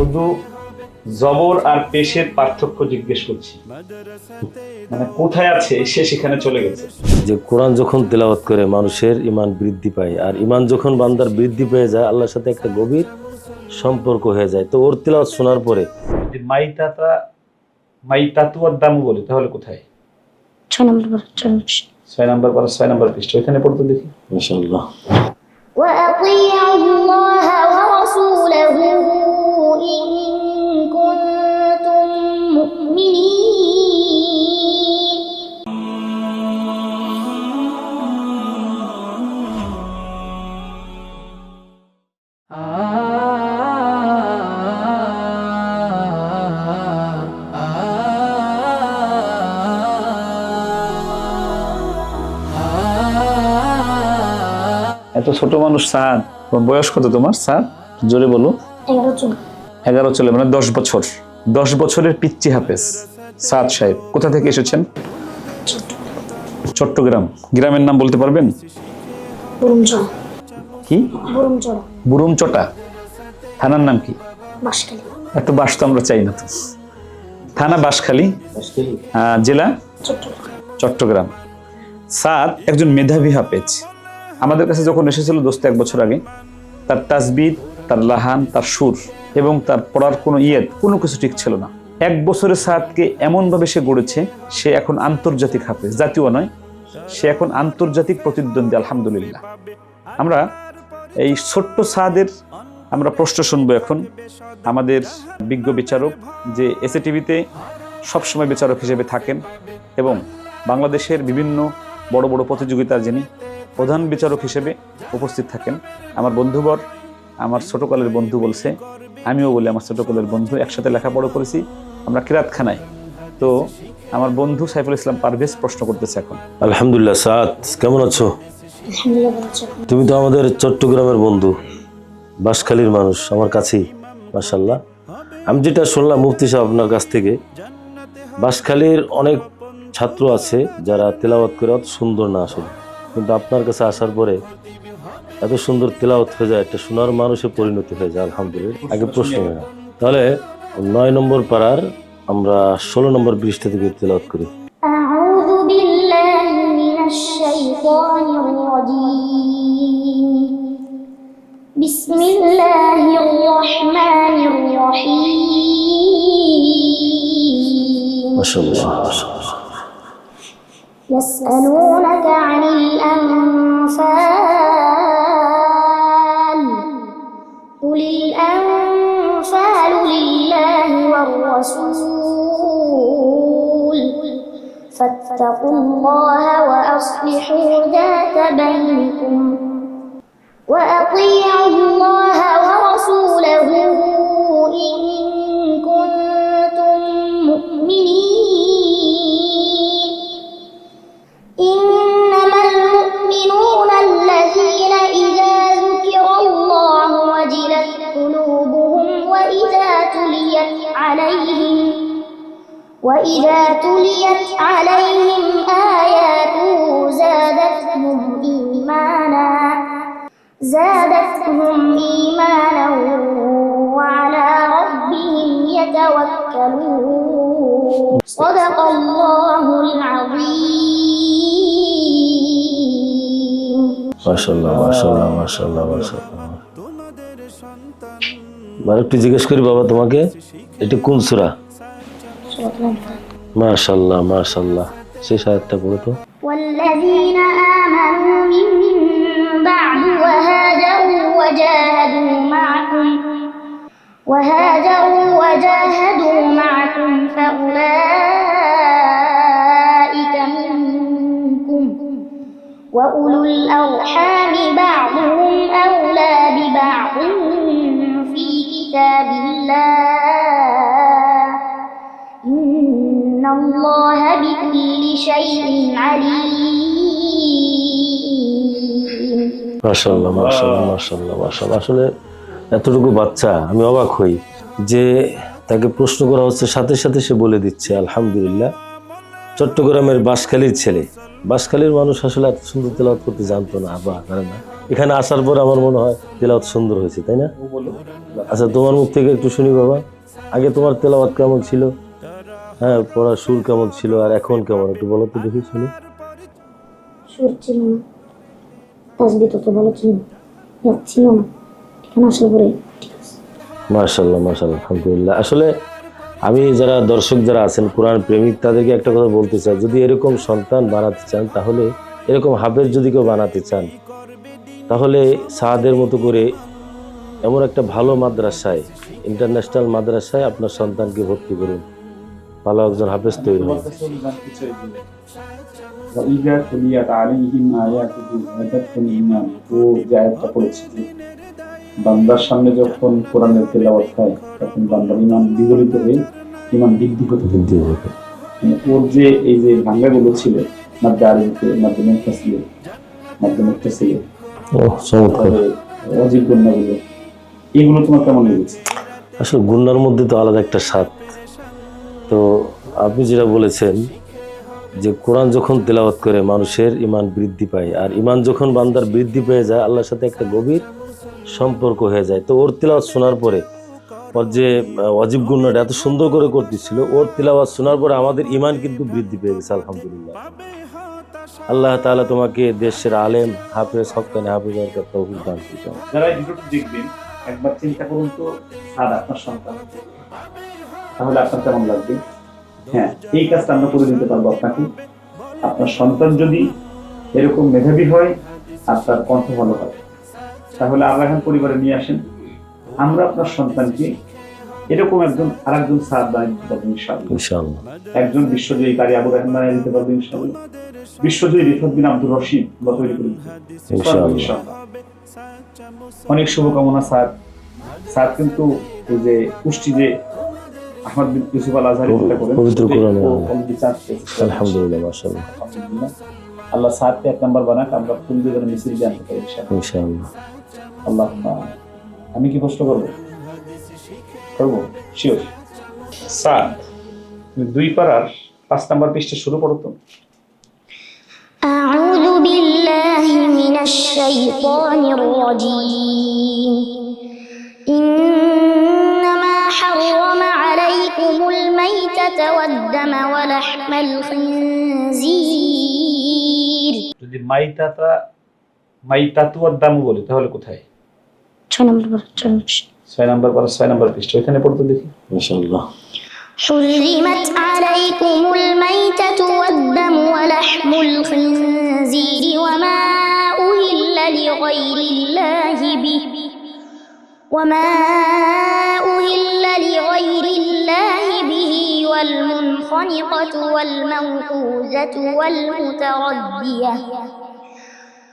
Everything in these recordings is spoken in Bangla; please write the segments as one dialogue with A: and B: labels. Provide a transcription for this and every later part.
A: শুধু জবর আর পেশের পার্থক্য জিজ্ঞেস করছি মানে কোথায় আছে সে সেখানে চলে গেছে
B: যে কোরআন যখন তেলাওয়াত করে মানুষের ইমান বৃদ্ধি পায় আর ইমান যখন বান্দার বৃদ্ধি পেয়ে যায় আল্লাহর সাথে একটা গভীর সম্পর্ক হয়ে যায় তো ওর তেলাওয়াত শোনার পরে
A: যদি মাইতাতা মাইতাতুয়ার দাম বলি তাহলে কোথায়
C: ছয় নম্বর পর ছয় নম্বর।
A: ছয় নাম্বার পারা ছয় নাম্বার পৃষ্ঠ ওইখানে পড়তে দেখি
B: মাশাআল্লাহ
C: وأطيعوا الله ورسوله إن كنتم مؤمنين
A: এত ছোট মানুষ সাদ তোমার বয়স কত তোমার সাদ জোরে বলো
C: এগারো জন
A: এগারো চলে মানে দশ বছর। দশ বছরের পিচ্চি হাফেজ সাদ সাহেব। কোথা থেকে এসেছেন? চট্টগ্রাম। গ্রামের নাম বলতে পারবেন?
C: বুরুমচড়া।
A: কি? বুরুমচটা। থানার নাম কি?
C: বাঁশখালী।
A: এত বাস তো আমরা চাই না তো। থানা বাসখালী জেলা?
C: চট্টগ্রাম।
A: চট্টগ্রাম। সাদ একজন মেধাবী হাফেজ। আমাদের কাছে যখন এসেছিল দোস্ত এক বছর আগে তার তাজবিদ তার লাহান তার সুর। এবং তার পড়ার কোনো ইয়েদ কোনো কিছু ঠিক ছিল না। এক বছরের সাদকে এমনভাবে সে গড়েছে, সে এখন আন্তর্জাতিক হাফেজ, জাতীয় নয়, সে এখন আন্তর্জাতিক প্রতিদ্বন্দ্বী, আলহামদুলিল্লাহ। আমরা এই ছোট্ট সাদের আমরা প্রশ্ন শুনব এখন। আমাদের বিজ্ঞ বিচারক যে এসএ টিভিতে সবসময় বিচারক হিসেবে থাকেন এবং বাংলাদেশের বিভিন্ন বড় বড় প্রতিযোগিতার যিনি প্রধান বিচারক হিসেবে উপস্থিত থাকেন। আমার বন্ধুবর আমার ছোটকালের বন্ধু বলছে আমিও বলি আমার ছোটকালের বন্ধু একসাথে লেখাপড়া করেছি আমরা কিরাতখানায়। তো আমার বন্ধু সাইফুল ইসলাম পারভেজ প্রশ্ন করতেছে এখন।
B: আলহামদুলিল্লাহ সাদ কেমন আছো। তুমি তো আমাদের চট্টগ্রামের বন্ধু বাঁশখালীর মানুষ আমার কাছেই মাশাল্লাহ আমি যেটা শুনলাম মুফতি সাহেব আপনার কাছ থেকে বাঁশখালীর অনেক ছাত্র আছে যারা তেলাওয়াত করে অত সুন্দর না আসলে। কিন্তু আপনার কাছে আসার পরে এত সুন্দর তেলাওয়াত হয়ে যায় একটা সোনার মানুষে পরিণতি হয়ে যায় আলহামদুলিল্লাহ আগে প্রশ্ন হয় না তাহলে নয় নম্বর পাড়ার আমরা ষোলো নম্বর পৃষ্ঠা থেকে তেলাওয়াত করি
C: أعوذ بالله من الشيطان الرجيم بسم الله الرحمن الرحيم
B: মাশাল্লাহ মাশাল্লাহ
C: يسألونك عن الأنفال لله والرسول فاتقوا الله وأصلحوا ذات بينكم وأطيعوا وإذا تليت عليهم آياته زادتهم إيمانا زادتهم إيمانا وعلى ربهم يتوكلون صدق الله العظيم
B: মাশাল্লাহ মাশাল্লাহ মাশাল্লাহ মাশাল্লাহ আর একটু জিজ্ঞেস করি বাবা তোমাকে এটা কোন সুরা মাশাল্লাহ মাশাল্লাহ শেষ আয়াতটা পড়ো তো
C: والذين آمنوا من بعد وهاجروا وجاهدوا معكم وهاجروا وجاهدوا معكم فأولئك منكم وأولو الأرحام بعضهم أولى ببعض في كتاب الله الله بكل شيء عليم
B: মাশাল্লাহ মাশাল্লাহ মাশাল্লাহ মাশাল্লাহ আসলে এতটুকু বাচ্চা আমি অবাক হই যে তাকে প্রশ্ন করা হচ্ছে সাথে সাথে সে বলে দিচ্ছে আলহামদুলিল্লাহ চট্টগ্রামের বাঁশখালীর ছেলে বাঁশখালীর মানুষ আসলে এত সুন্দর তেলাওয়াত করতে জানতো না বা জানে না এখানে আসার পর আমার মনে হয় তেলাওয়াত সুন্দর হয়েছে তাই না আচ্ছা তোমার মুখ থেকে একটু শুনি বাবা আগে তোমার তেলাওয়াত কেমন ছিল হ্যাঁ পড়ার সুর কেমন ছিল আর এখন কেমন? একটু বলো তো দেখি শুনি।
C: সুর ছিল না। তাসবি তত ভালো ছিল। না ছিল না। এখানে আসার পরে ঠিক আছে।
B: মার্শাল্লাহ মার্শাল্লাহ আলহামদুলিল্লাহ। আসলে আমি যারা দর্শক যারা আছেন কোরআন প্রেমিক তাদেরকে একটা কথা বলতে চাই। যদি এরকম সন্তান বানাতে চান তাহলে এরকম হাফেজ যদি কেউ বানাতে চান তাহলে সাহাদের মতো করে এমন একটা ভালো মাদ্রাসায় ইন্টারন্যাশনাল মাদ্রাসায় আপনার সন্তানকে ভর্তি করুন। ভালো একজন হাফেজ তৈরি হবে
A: وإذا تليت عليهم آياته زادتهم إيمانا ও যে আয়াতটা পড়েছে যে বান্দার সামনে যখন কোরআনের তেলাওয়াত হয় তখন বান্দার ইমান বিগলিত হয়ে ইমান বৃদ্ধি হতে থাকে
B: বুদ্ধি হবে।
A: মানে ওর যে এই যে ভাঙ্গাগুলো ছিল মাধ্যমে আরবিতে মাধ্যমে ছিল মাধ্যমে ছিল
B: ও চমৎকার
A: তারপরে অজিব গণ্যাগুলো এগুলো তোমার কেমন লেগেছে
B: আসলে গুন্নার মধ্যে তো আলাদা একটা স্বাদ তো আপনি যেটা বলেছেন যে কোরআন যখন তেলাওয়াত করে, মানুষের ইমান বৃদ্ধি পায়। আর ইমান যখন বান্দার বৃদ্ধি পেয়ে যায়, আল্লাহর সাথে একটা গভীর সম্পর্ক হয়ে যায়। তো ওর তেলাওয়াত শোনার পরে, ওর যে অজীব গুন্নাটা এত সুন্দর করে করতেছিল, ওর তেলাওয়াত শোনার পরে আমাদের ইমান কিন্তু বৃদ্ধি পেয়ে গেছে, আলহামদুলিল্লাহ। আল্লাহ তাআলা তোমাকে দেশের আলেম, হাফেজ, হকানি হাফেজ তৌফিক দান করুন।
A: যারা দেখবেন, একবার চিন্তা করুন তো আপনার সন্তান। তাহলে আপনার কেমন লাগবে? হ্যাঁ এই কাজটা আমরা করে দিতে পারব আপনাকে। আপনার সন্তান যদি এরকম মেধাবী হয় আর তার কণ্ঠ ভালো হয় তাহলে আমরা এখন পরিবারে নিয়ে আসেন। আমরা আপনার সন্তানকে এরকম একজন আর একজন সাদ বানিয়ে দিতে পারব ইনশাআল্লাহ। একজন বিশ্বজয়ী কারি আবু রহমান বানিয়ে দিতে পারব ইনশাআল্লাহ। বিশ্বজয়ী রিফাত বিন আব্দুর রশিদ আমরা তৈরি করে
B: ইনশাআল্লাহ।
A: অনেক শুভকামনা স্যার। স্যার কিন্তু যে পুষ্টি যে আহমদ বিন ইউসুফ আল আজহারি যেটা করেন,
B: পবিত্র
A: সেটাই
B: কোরআনে,
A: ও
B: হ্যাঁ।
A: অলরেডি চান্স পেয়েছে।
B: আলহামদুলিল্লাহ মাশাআল্লাহ
A: আলহামদুলিল্লাহ। আল্লাহ স্যারকে এক নাম্বার বানাক আমরা ফুল দিয়ে যেন মিছিল দিয়ে আনতে পারি ইনশাআল্লাহ।
B: ইনশাআল্লাহ
A: আল্লাহ আমি কি প্রশ্ন করবো করবো শিওর স্যার তুমি দুই পাড়ার পাঁচ নাম্বার পৃষ্ঠে শুরু করো তো
C: أعوذ بالله من الشيطان الرجيم
A: যদি মাইতাতা মাইতাতুয়ার দাম বলি তাহলে কোথায়
C: ছয় নম্বর পর, ছয় নম্বর।
A: ছয় নাম্বার পারা ছয় নাম্বার পৃষ্ঠ ওইখানে পড়তে দেখি
B: ইনশাআল্লাহ
C: حرمت عليكم الميتة والدم ولحم الخنزير وما أهل لغير الله به وما أهل لغير الله به والمنخنقة والموقوذة والمتردية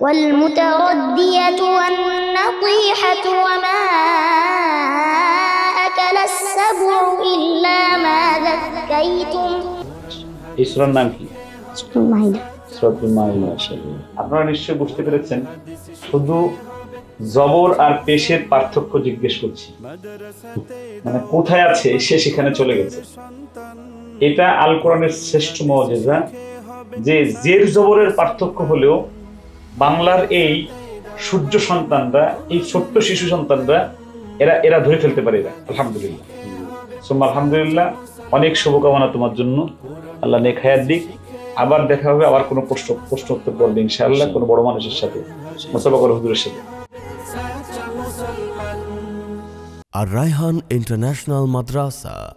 C: والمتردية والنطيحة وما أكل السبع إلا ما ذكيتم
A: এই সূরার নাম কি
C: المائدة
A: সূরাতুল মাইদা আপনারা নিশ্চয়ই বুঝতে পেরেছেন শুধু জবর আর পেশের পার্থক্য জিজ্ঞেস করছি মানে কোথায় আছে সে সেখানে চলে গেছে এটা আল কোরআনের শ্রেষ্ঠ মজেজা যে জের জবরের পার্থক্য হলেও বাংলার এই সূর্য সন্তানরা, এই ছোট্ট শিশু সন্তানরা, এরা এরা ধরে ফেলতে পারে এরা। আলহামদুলিল্লাহ। সোম্মা আলহামদুলিল্লাহ, অনেক শুভকামনা তোমার জন্য। আল্লাহ নেক হায়াত দিক। আবার দেখা হবে, আবার কোনো প্রশ্ন প্রশ্ন উত্তর করবে ইনশাআল্লাহ, কোনো বড় মানুষের সাথে মোসাফাকর হুজুরের সাথে।
D: আর রায়হান ইন্টারন্যাশনাল মাদ্রাসা।